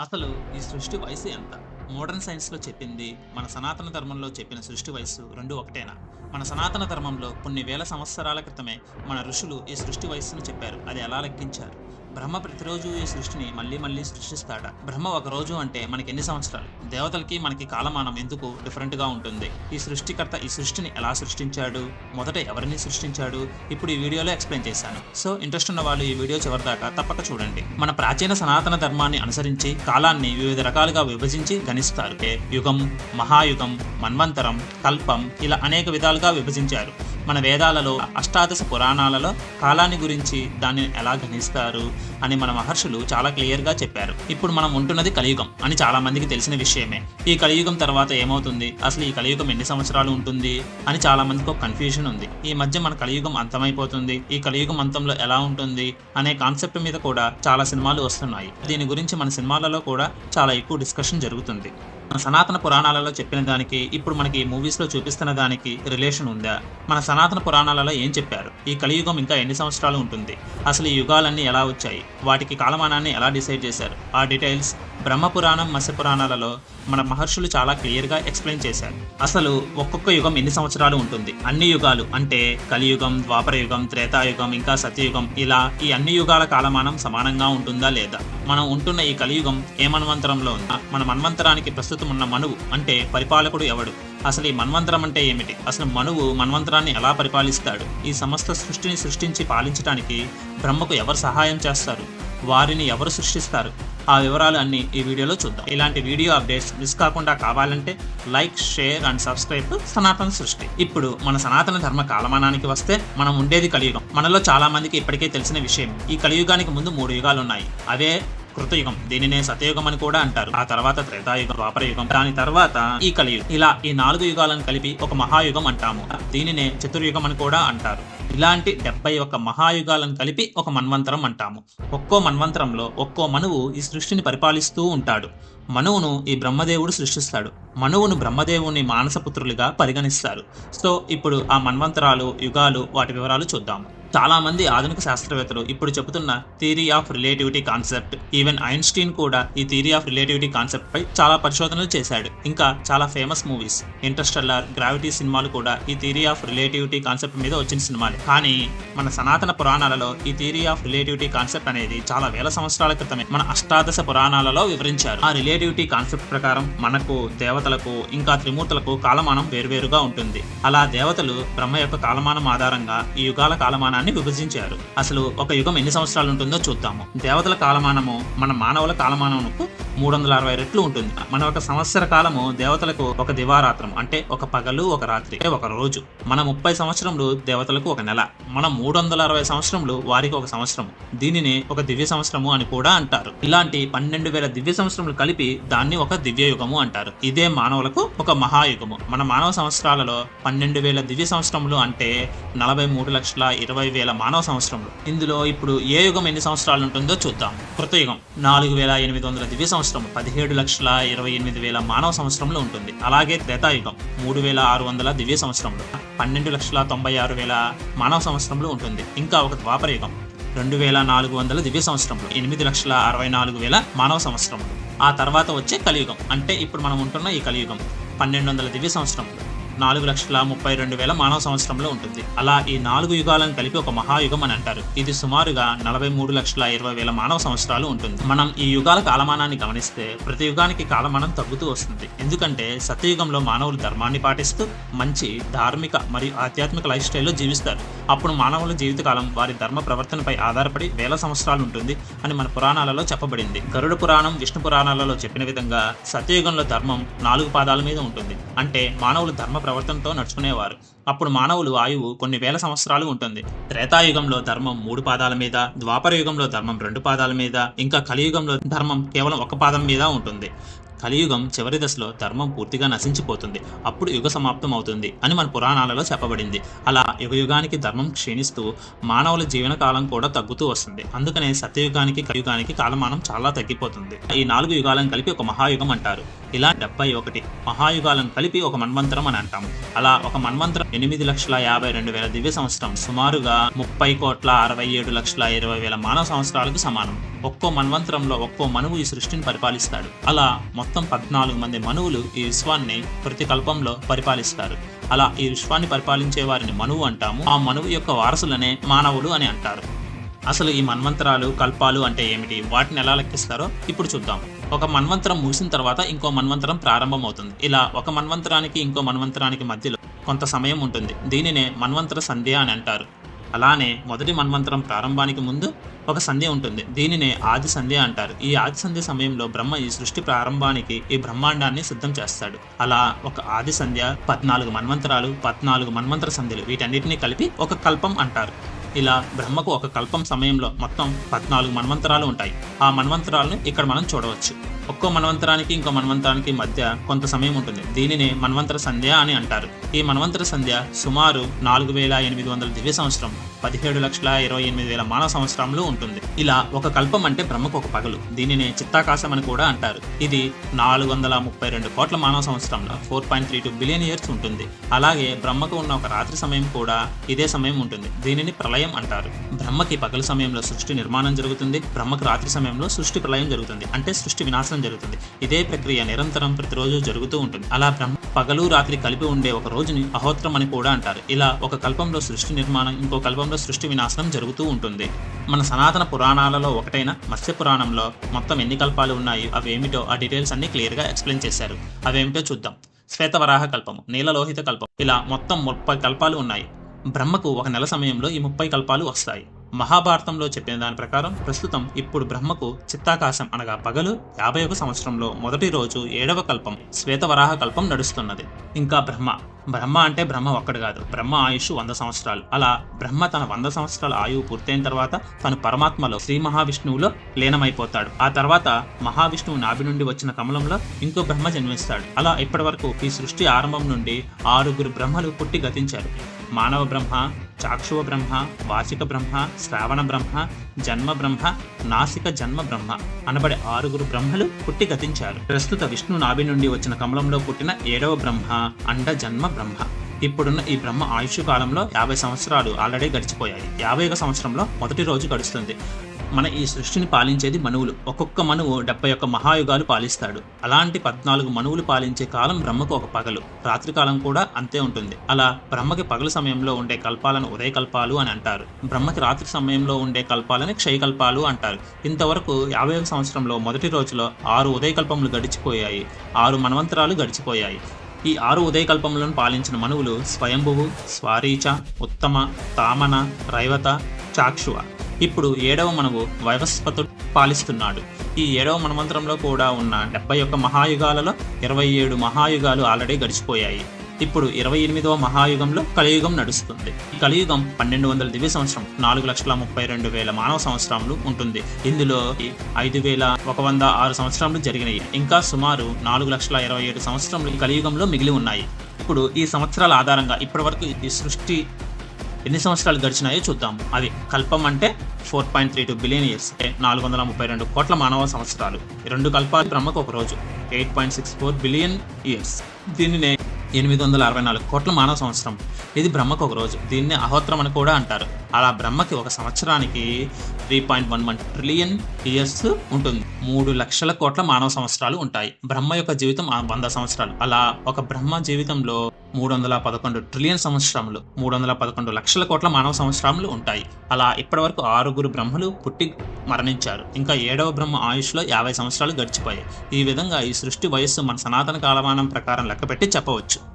అసలు ఈ సృష్టి వయసు ఎంత? మోడర్న్ సైన్స్లో చెప్పింది మన సనాతన ధర్మంలో చెప్పిన సృష్టి వయస్సు రెండు ఒకటేనా? మన సనాతన ధర్మంలో కొన్ని వేల సంవత్సరాల క్రితమే మన ఋషులు ఈ సృష్టి వయస్సును చెప్పారు. అది ఎలా లెక్కించారు? బ్రహ్మ ప్రతిరోజు ఈ సృష్టిని మళ్ళీ మళ్ళీ సృష్టిస్తాడా. బ్రహ్మ ఒక రోజు అంటే మనకి ఎన్ని సంవత్సరాలు? దేవతలకి మనకి కాలమానం ఎందుకు డిఫరెంట్గా ఉంటుంది? ఈ సృష్టికర్త ఈ సృష్టిని ఎలా సృష్టించాడు? మొదట ఎవరిని సృష్టించాడు? ఇప్పుడు ఈ వీడియోలో ఎక్స్ప్లెయిన్ చేశాను. సో ఇంట్రెస్ట్ ఉన్న వాళ్ళు ఈ వీడియో చివరి దాకా తప్పక చూడండి. మన ప్రాచీన సనాతన ధర్మాన్ని అనుసరించి కాలాన్ని వివిధ రకాలుగా విభజించి గణిస్తారు. యుగం మహాయుగం మన్వంతరం కల్పం ఇలా అనేక విధాలుగా విభజించారు. మన వేదాలలో అష్టాదశ పురాణాలలో కాలాన్ని గురించి దాన్ని ఎలా గణిస్తారు అని మన మహర్షులు చాలా క్లియర్గా చెప్పారు. ఇప్పుడు మనం ఉంటున్నది కలియుగం అని చాలా మందికి తెలిసిన విషయమే. ఈ కలియుగం తర్వాత ఏమవుతుంది? అసలు ఈ కలియుగం ఎన్ని సంవత్సరాలు ఉంటుంది? అని చాలా మందికి ఒక కన్ఫ్యూజన్ ఉంది. ఈ మధ్య మన కలియుగం అంతమైపోతుంది. ఈ కలియుగం అంతంలో ఎలా ఉంటుంది? అనే కాన్సెప్ట్ మీద కూడా చాలా సినిమాలు వస్తున్నాయి. దీని గురించి మన సినిమాలలో కూడా చాలా ఎక్కువ డిస్కషన్ జరుగుతుంది. సనాతన పురాణాలలో చెప్పిన దానికి ఇప్పుడు మనకి మూవీస్లో చూపిస్తున్న దానికి రిలేషన్ ఉందా? మన సనాతన పురాణాలలో ఏం చెప్పారు? ఈ కలియుగం ఇంకా ఎన్ని సంవత్సరాలు ఉంటుంది? అసలు ఈ యుగాలన్నీ ఎలా వచ్చాయి? వాటికి కాలమానాన్ని ఎలా డిసైడ్ చేశారు? ఆ డీటెయిల్స్ బ్రహ్మ పురాణం మత్స్య పురాణాలలో మన మహర్షులు చాలా క్లియర్గా ఎక్స్ప్లెయిన్ చేశారు. అసలు ఒక్కొక్క యుగం ఎన్ని సంవత్సరాలు ఉంటుంది? అన్ని యుగాలు అంటే కలియుగం ద్వాపర యుగం త్రేతాయుగం ఇంకా సత్యయుగం ఇలా ఈ అన్ని యుగాల కాలమానం సమానంగా ఉంటుందా లేదా? మనం ఉంటున్న ఈ కలియుగం ఏ మన్వంతరంలో ఉందా? మన మన్వంతరానికి ప్రస్తుతం ఉన్న మనువు అంటే పరిపాలకుడు ఎవడు? అసలు ఈ మన్వంతరం అంటే ఏమిటి? అసలు మనువు మన్వంతరాన్ని ఎలా పరిపాలిస్తాడు? ఈ సమస్త సృష్టిని సృష్టించి పాలించడానికి బ్రహ్మకు ఎవరు సహాయం చేస్తారు? వారిని ఎవరు సృష్టిస్తారు? ఆ వివరాలు అన్ని ఈ వీడియోలో చూద్దాం. ఇలాంటి వీడియో అప్డేట్స్ మిస్ కాకుండా కావాలంటే like share and subscribe to Sanatana Srishti. ఇప్పుడు మన సనాతన ధర్మ కాలమానానికి వస్తే మనం ఉండేది కలియుగం. మనలో చాలా మందికి ఇప్పటికే తెలిసిన విషయం ఈ కలియుగానికి ముందు మూడు యుగాలు ఉన్నాయి అవే కృతయుగం. దీనినే సతయుగం అని కూడా అంటారు. ఆ తర్వాత త్రేతాయుగం ద్వాపరయుగం. దాని తర్వాత ఈ కలియుగం. ఇలా ఈ నాలుగు యుగాలను కలిపి ఒక మహాయుగం అంటాము. దీనినే చతుర్యుగం అని కూడా అంటారు. ఇలాంటి డెబ్బై ఒక్క మహాయుగాలను కలిపి ఒక మన్వంతరం అంటాము. ఒక్కో మన్వంతరంలో ఒక్కో మనువు ఈ సృష్టిని పరిపాలిస్తూ ఉంటాడు. మనువును ఈ బ్రహ్మదేవుడు సృష్టిస్తాడు. మనువును బ్రహ్మదేవుని మానసపుత్రులుగా పరిగణిస్తారు. సో ఇప్పుడు ఆ మన్వంతరాలు యుగాలు వాటి వివరాలు చూద్దాము. చాలా మంది ఆధునిక శాస్త్రవేత్తలు ఇప్పుడు చెబుతున్న theory of relativity concept even Einstein కూడా ఈ థియరీ ఆఫ్ రిలేటివిటీ కాన్సెప్ట్ పై చాలా పరిశోధనలు చేశాడు. ఇంకా చాలా ఫేమస్ మూవీస్ ఇంటర్స్టెల్లార్ గ్రావిటీ సినిమాలు కూడా ఈ థియరీ ఆఫ్ రిలేటివిటీ కాన్సెప్ట్ మీద వచ్చిన సినిమాలే. కానీ మన సనాతన పురాణాలలో ఈ థియరీ ఆఫ్ రిలేటివిటీ కాన్సెప్ట్ అనేది చాలా వేల సంవత్సరాల క్రితమే మన అష్టాదశ పురాణాలలో వివరించారు. ఆ రిలేటివిటీ కాన్సెప్ట్ ప్రకారం మనకు దేవతలకు ఇంకా త్రిమూర్తులకు కాలమానం వేరువేరుగా ఉంటుంది. అలా దేవతలు బ్రహ్మ యొక్క కాలమానం ఆధారంగా ఈ యుగాల కాలమానాన్ని విభజించారు. అసలు ఒక యుగం ఎన్ని సంవత్సరాలు ఉంటుందో చూద్దాము. దేవతల కాలమానము మన మానవుల కాలమానమునకు మూడు వందల అరవై రెట్లు ఉంటుంది. మన ఒక సంవత్సర కాలము దేవతలకు ఒక దివారాత్రం అంటే ఒక పగలు ఒక రాత్రి ఒక రోజు. మన ముప్పై సంవత్సరములు దేవతలకు ఒక నెల. మన మూడు వందల అరవై సంవత్సరములు వారికి ఒక సంవత్సరము. దీనిని ఒక దివ్య సంవత్సరము అని కూడా అంటారు. ఇలాంటి పన్నెండు వేల దివ్య సంవత్సరములు కలిపి దాన్ని ఒక దివ్య యుగము అంటారు. ఇదే మానవులకు ఒక మహాయుగము. మన మానవ సంవత్సరాలలో పన్నెండు వేల దివ్య సంవత్సరములు అంటే నలభై మూడు లక్షల ఇరవై వేల మానవ సంవత్సరంలో. ఇందులో ఇప్పుడు ఏ యుగం ఎన్ని సంవత్సరాలు ఉంటుందో చూద్దాం. కృతయుగం. నాలుగు వేల ఎనిమిది వందల దివ్య సంవత్సరం. పదిహేడు లక్షల ఇరవై ఎనిమిది వేల మానవ సంవత్సరంలో ఉంటుంది. అలాగే త్రేతాయుగం. మూడు వేల ఆరు వందల దివ్య సంవత్సరంలో. పన్నెండు లక్షల తొంభై ఆరు వేల మానవ సంవత్సరంలో ఉంటుంది. ఇంకా ఒక ద్వాపరయుగం రెండు వేల నాలుగు వందల దివ్య సంవత్సరంలో. ఎనిమిది లక్షల అరవై నాలుగు వేల మానవ సంవత్సరంలో. ఆ తర్వాత వచ్చే కలియుగం. అంటే ఇప్పుడు మనం ఉంటున్న ఈ కలియుగం. పన్నెండు వందల దివ్య సంవత్సరంలో. నాలుగు లక్షల ముప్పై రెండు వేల మానవ సంవత్సరంలో ఉంటుంది. అలా ఈ నాలుగు యుగాలను కలిపి ఒక మహాయుగం అని అంటారు. ఇది సుమారుగా నలభై మూడు లక్షల ఇరవై వేల మానవ సంవత్సరాలు ఉంటుంది. మనం ఈ యుగాల కాలమానాన్ని గమనిస్తే ప్రతి యుగానికి కాలమానం తగ్గుతూ వస్తుంది. ఎందుకంటే సత్యయుగంలో మానవులు ధర్మాన్ని పాటిస్తూ మంచి ధార్మిక మరియు ఆధ్యాత్మిక లైఫ్ స్టైల్లో జీవిస్తారు. అప్పుడు మానవుల జీవితకాలం వారి ధర్మ ప్రవర్తనపై ఆధారపడి వేల సంవత్సరాలు ఉంటుంది అని మన పురాణాలలో చెప్పబడింది. గరుడ పురాణం విష్ణు పురాణాలలో చెప్పిన విధంగా సత్యయుగంలో ధర్మం నాలుగు పాదాల మీద ఉంటుంది. అంటే మానవులు ధర్మ ప్రవర్తనతో నడుచుకునేవారు. అప్పుడు మానవులు ఆయువు కొన్ని వేల సంవత్సరాలు ఉంటుంది. త్రేతాయుగంలో ధర్మం మూడు పాదాల మీద ద్వాపర యుగంలో ధర్మం రెండు పాదాల మీద ఇంకా కలియుగంలో ధర్మం కేవలం ఒక పాదం మీద ఉంటుంది. కలియుగం చివరి దశలో ధర్మం పూర్తిగా నశించిపోతుంది. అప్పుడు యుగ సమాప్తం అవుతుంది అని మన పురాణాలలో చెప్పబడింది. అలా యుగయుగానికి ధర్మం క్షీణిస్తూ మానవుల జీవన కాలం కూడా తగ్గుతూ వస్తుంది. అందుకనే సత్యయుగానికి కలియుగానికి కాలమానం చాలా తగ్గిపోతుంది. ఈ నాలుగు యుగాలను కలిపి ఒక మహాయుగం అంటారు. ఇలా డెబ్బై ఒకటి మహాయుగాలను కలిపి ఒక మన్వంతరం అని అంటాము. అలా ఒక మన్వంతరం ఎనిమిది లక్షల యాభై రెండు వేల దివ్య సంవత్సరం. సుమారుగా ముప్పై కోట్ల అరవై ఏడు లక్షల ఇరవై వేల మానవ సంవత్సరాలకు సమానం. ఒక్కో మన్వంతరంలో ఒక్కో మనువు ఈ సృష్టిని పరిపాలిస్తాడు. అలా మొత్తం పద్నాలుగు మంది మనువులు ఈ విశ్వాన్ని ప్రతి కల్పంలో పరిపాలిస్తారు. అలా ఈ విశ్వాన్ని పరిపాలించే వారిని మనువు అంటాము. ఆ మనువు యొక్క వారసులనే మానవులు అని అంటారు. అసలు ఈ మన్వంతరాలు కల్పాలు అంటే ఏమిటి? వాటిని ఎలా లెక్కిస్తారో ఇప్పుడు చూద్దాం ఒక మన్వంతరం ముగిసిన తర్వాత ఇంకో మన్వంతరం ప్రారంభమవుతుంది. ఇలా ఒక మన్వంతరానికి ఇంకో మన్వంతరానికి మధ్యలో కొంత సమయం ఉంటుంది. దీనినే మన్వంతర సంధ్య అని అంటారు. అలానే మొదటి మన్వంతరం ప్రారంభానికి ముందు ఒక సంధ్య ఉంటుంది. దీనినే ఆది సంధ్య అంటారు. ఈ ఆది సంధ్య సమయంలో బ్రహ్మ ఈ సృష్టి ప్రారంభానికి ఈ బ్రహ్మాండాన్ని సిద్ధం చేస్తాడు. అలా ఒక ఆది సంధ్య పద్నాలుగు మన్వంతరాలు పద్నాలుగు మన్వంతర సంధ్యలు వీటన్నిటిని కలిపి ఒక కల్పం అంటారు. ఇలా బ్రహ్మకు ఒక కల్పం సమయంలో మొత్తం పద్నాలుగు మన్వంతరాలు ఉంటాయి. ఆ మన్వంతరాలను ఇక్కడ మనం చూడవచ్చు. ఒక్కో మన్వంతరానికి ఇంకో మన్వంతరానికి మధ్య కొంత సమయం ఉంటుంది. దీనినే మన్వంతర సంధ్య అని అంటారు. ఈ మన్వంతర సంధ్య సుమారు నాలుగు వేల ఎనిమిది వందల దివ్య సంవత్సరం పదిహేడు లక్షల ఇరవై ఎనిమిది వేల మానవ సంవత్సరంలో ఉంటుంది. ఇలా ఒక కల్పం అంటే బ్రహ్మకు ఒక పగలు. దీనినే చిత్తాకాశం అని కూడా అంటారు. ఇది నాలుగు వందల ముప్పై రెండు కోట్ల మానవ సంవత్సరంలో four point three two billion years ఉంటుంది. అలాగే బ్రహ్మకు ఉన్న ఒక రాత్రి సమయం కూడా ఇదే సమయం ఉంటుంది. దీనిని ప్రళయం అంటారు. బ్రహ్మకి పగలు సమయంలో సృష్టి నిర్మాణం జరుగుతుంది. బ్రహ్మకు రాత్రి సమయంలో సృష్టి ప్రళయం జరుగుతుంది. అంటే సృష్టి వినాశనం జరుగుతుంది. ఇదే ప్రక్రియ నిరంతరం ప్రతిరోజు జరుగుతూ ఉంటుంది. అలా బ్రహ్మ పగలు రాత్రి కలిపి ఉండే ఒక రోజుని అహోత్రం అని కూడా అంటారు. ఇలా ఒక కల్పంలో సృష్టి నిర్మాణం ఇంకో కల్పంలో సృష్టి వినాశనం జరుగుతూ ఉంటుంది. మన సనాతన పురాణాలలో ఒకటైన మత్స్య పురాణంలో మొత్తం ఎన్ని కల్పాలు ఉన్నాయి అవి ఏమిటో ఆ డీటెయిల్స్ అన్ని క్లియర్గా ఎక్స్ప్లెయిన్ చేశారు. అవేమిటో చూద్దాం. శ్వేతవరాహ కల్పము నీలలోహిత కల్పం. ఇలా మొత్తం ముప్పై కల్పాలు ఉన్నాయి. బ్రహ్మకు ఒక నెల సమయంలో ఈ ముప్పై కల్పాలు వస్తాయి. మహాభారతంలో చెప్పిన దాని ప్రకారం ప్రస్తుతం ఇప్పుడు బ్రహ్మకు చిత్తాకాశం అనగా పగలు యాభై ఒక సంవత్సరంలో మొదటి రోజు ఏడవ కల్పం శ్వేతవరాహ కల్పం నడుస్తున్నది. ఇంకా బ్రహ్మ బ్రహ్మ అంటే బ్రహ్మ ఒక్కడు కాదు. బ్రహ్మ ఆయుష్ వంద సంవత్సరాలు. అలా బ్రహ్మ తన వంద సంవత్సరాల ఆయువు పూర్తయిన తర్వాత తను పరమాత్మలో శ్రీ మహావిష్ణువులో లీనమైపోతాడు. ఆ తర్వాత మహావిష్ణువు నాభి నుండి వచ్చిన కమలంలో ఇంకో బ్రహ్మ జన్మిస్తాడు. అలా ఇప్పటి వరకు ఈ సృష్టి ఆరంభం నుండి ఆరుగురు బ్రహ్మలు పుట్టి గతించారు. మానవ బ్రహ్మ చాక్షువ బ్రహ్మ వాచిక బ్రహ్మ శ్రావణ బ్రహ్మ జన్మ బ్రహ్మ నాసిక జన్మ బ్రహ్మ అనబడే ఆరుగురు బ్రహ్మలు పుట్టి గతించారు. ప్రస్తుత విష్ణు నాభి నుండి వచ్చిన కమలంలో పుట్టిన ఏడవ బ్రహ్మ అండ జన్మ బ్రహ్మ ఇప్పుడున్న ఈ బ్రహ్మ ఆయుష్ కాలంలో యాభై సంవత్సరాలు ఆల్రెడీ గడిచిపోయాయి. యాభై సంవత్సరంలో మొదటి రోజు గడుస్తుంది. మన ఈ సృష్టిని పాలించేది మనువులు. ఒక్కొక్క మనువు డెబ్బై ఒక్క మహాయుగాలు పాలిస్తాడు. అలాంటి పద్నాలుగు మనువులు పాలించే కాలం బ్రహ్మకు ఒక పగలు. రాత్రికాలం కూడా అంతే ఉంటుంది. అలా బ్రహ్మకి పగలు సమయంలో ఉండే కల్పాలను ఉదయకల్పాలు అని అంటారు. బ్రహ్మకి రాత్రి సమయంలో ఉండే కల్పాలని క్షయకల్పాలు అంటారు. ఇంతవరకు యాభై ఒక సంవత్సరంలో మొదటి రోజులో ఆరు ఉదయకల్పములు గడిచిపోయాయి. ఆరు మన్వంతరాలు గడిచిపోయాయి. ఈ ఆరు ఉదయకల్పములను పాలించిన మనువులు స్వయంభువు స్వారీచ ఉత్తమ తామన రైవత చాక్షువ. ఇప్పుడు ఏడవ మనవు వైవస్పతుడు పాలిస్తున్నాడు. ఈ ఏడవ మన్వంతరంలో కూడా ఉన్న డెబ్బై ఒక్క మహాయుగాలలో ఇరవై ఏడు మహాయుగాలు ఆల్రెడీ గడిచిపోయాయి. ఇప్పుడు ఇరవై ఎనిమిదవ మహాయుగంలో కలియుగం నడుస్తుంది. ఈ కలియుగం పన్నెండు వందల దివ్య సంవత్సరం నాలుగు లక్షల ముప్పై రెండు వేల మానవ సంవత్సరాలు ఉంటుంది. ఇందులో ఐదు వేల ఒక వంద ఆరు సంవత్సరాలు జరిగినాయి. ఇంకా సుమారు నాలుగు లక్షల ఇరవై ఏడు సంవత్సరాలు కలియుగంలో మిగిలి ఉన్నాయి. ఇప్పుడు ఈ సంవత్సరాల ఆధారంగా ఇప్పటివరకు ఈ సృష్టి ఎన్ని సంవత్సరాలు గడిచినాయో చూద్దాం. అది కల్పం అంటే four point three two billion years నాలుగు వందల ముప్పై రెండు కోట్ల మానవ సంవత్సరాలు. ఈ రెండు కల్పాలు బ్రహ్మకు ఒక రోజు eight point six four billion years దీనినే ఎనిమిది వందల అరవై నాలుగు కోట్ల మానవ సంవత్సరం. ఇది బ్రహ్మకు ఒక రోజు దీన్ని అహోత్రం అని కూడా అంటారు. అలా బ్రహ్మకి ఒక సంవత్సరానికి three point one one trillion years ఉంటుంది. మూడు లక్షల కోట్ల మానవ సంవత్సరాలు ఉంటాయి. బ్రహ్మ యొక్క జీవితం వంద సంవత్సరాలు. అలా ఒక బ్రహ్మ జీవితంలో మూడు వందల పదకొండు ట్రిలియన్ సంవత్సరములు మూడు వందల పదకొండు లక్షల కోట్ల మానవ సంవత్సరములు ఉంటాయి. అలా ఇప్పటివరకు ఆరుగురు బ్రహ్మలు పుట్టి మరణించారు. ఇంకా ఏడవ బ్రహ్మ ఆయుష్లో యాభై సంవత్సరాలు గడిచిపోయాయి. ఈ విధంగా ఈ సృష్టి వయస్సు మన సనాతన కాలమానం ప్రకారం లెక్కపెట్టి చెప్పవచ్చు.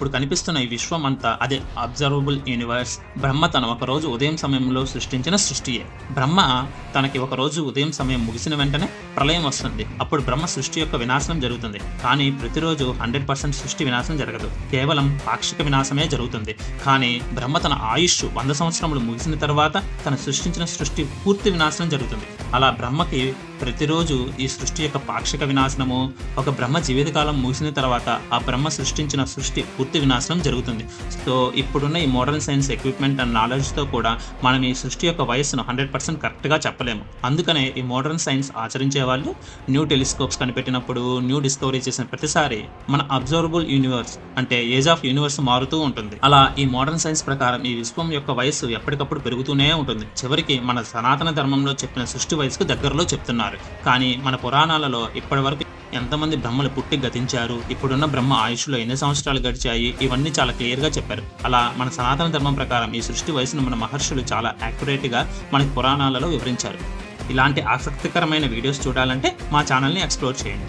ఇప్పుడు కనిపిస్తున్న ఈ విశ్వం అంతా అదే అబ్జర్వబుల్ యూనివర్స్ బ్రహ్మ తన ఒకరోజు ఉదయం సమయంలో సృష్టించిన సృష్టియే. బ్రహ్మ తనకి ఒక రోజు ఉదయం సమయం ముగిసిన వెంటనే ప్రళయం వస్తుంది. అప్పుడు బ్రహ్మ సృష్టి యొక్క వినాశనం జరుగుతుంది. కానీ ప్రతిరోజు హండ్రెడ్ పర్సెంట్ సృష్టి వినాశనం జరగదు. కేవలం పాక్షిక వినాశమే జరుగుతుంది. కానీ బ్రహ్మ తన ఆయుష్ వంద సంవత్సరములు ముగిసిన తర్వాత తన సృష్టించిన సృష్టి పూర్తి వినాశనం జరుగుతుంది. అలా బ్రహ్మకి ప్రతిరోజు ఈ సృష్టి యొక్క పాక్షిక వినాశనము ఒక బ్రహ్మ జీవితకాలం ముగిసిన తర్వాత ఆ బ్రహ్మ సృష్టించిన సృష్టి పూర్తి వినాశనం జరుగుతుంది. సో ఇప్పుడున్న ఈ మోడర్న్ సైన్స్ ఎక్విప్మెంట్ అండ్ నాలెడ్జ్తో కూడా మనం ఈ సృష్టి యొక్క వయస్సును హండ్రెడ్ పర్సెంట్ కరెక్ట్గా చెప్పలేము. అందుకనే ఈ మోడర్న్ సైన్స్ ఆచరించే వాళ్ళు న్యూ టెలిస్కోప్స్ కనిపెట్టినప్పుడు న్యూ డిస్కవరీ చేసిన ప్రతిసారి మన అబ్జర్వబుల్ యూనివర్స్ అంటే ఏజ్ ఆఫ్ యూనివర్స్ మారుతూ ఉంటుంది. అలా ఈ మోడర్న్ సైన్స్ ప్రకారం ఈ విశ్వం యొక్క వయస్సు ఎప్పటికప్పుడు పెరుగుతూనే ఉంటుంది. చివరికి మన సనాతన ధర్మంలో చెప్పిన సృష్టి వయసుకు దగ్గరలో చెప్తున్నారు. కానీ మన పురాణాలలో ఇప్పటి వరకు ఎంతమంది బ్రహ్మలు పుట్టి గతించారు ఇప్పుడున్న బ్రహ్మ ఆయుష్లో ఎన్ని సంవత్సరాలు గడిచాయి ఇవన్నీ చాలా క్లియర్గా చెప్పారు. అలా మన సనాతన ధర్మం ప్రకారం ఈ సృష్టి వయసును మన మహర్షులు చాలా యాక్యురేట్గా మనకి పురాణాలలో వివరించారు. ఇలాంటి ఆసక్తికరమైన వీడియోస్ చూడాలంటే మా ఛానల్ని ఎక్స్ప్లోర్ చేయండి.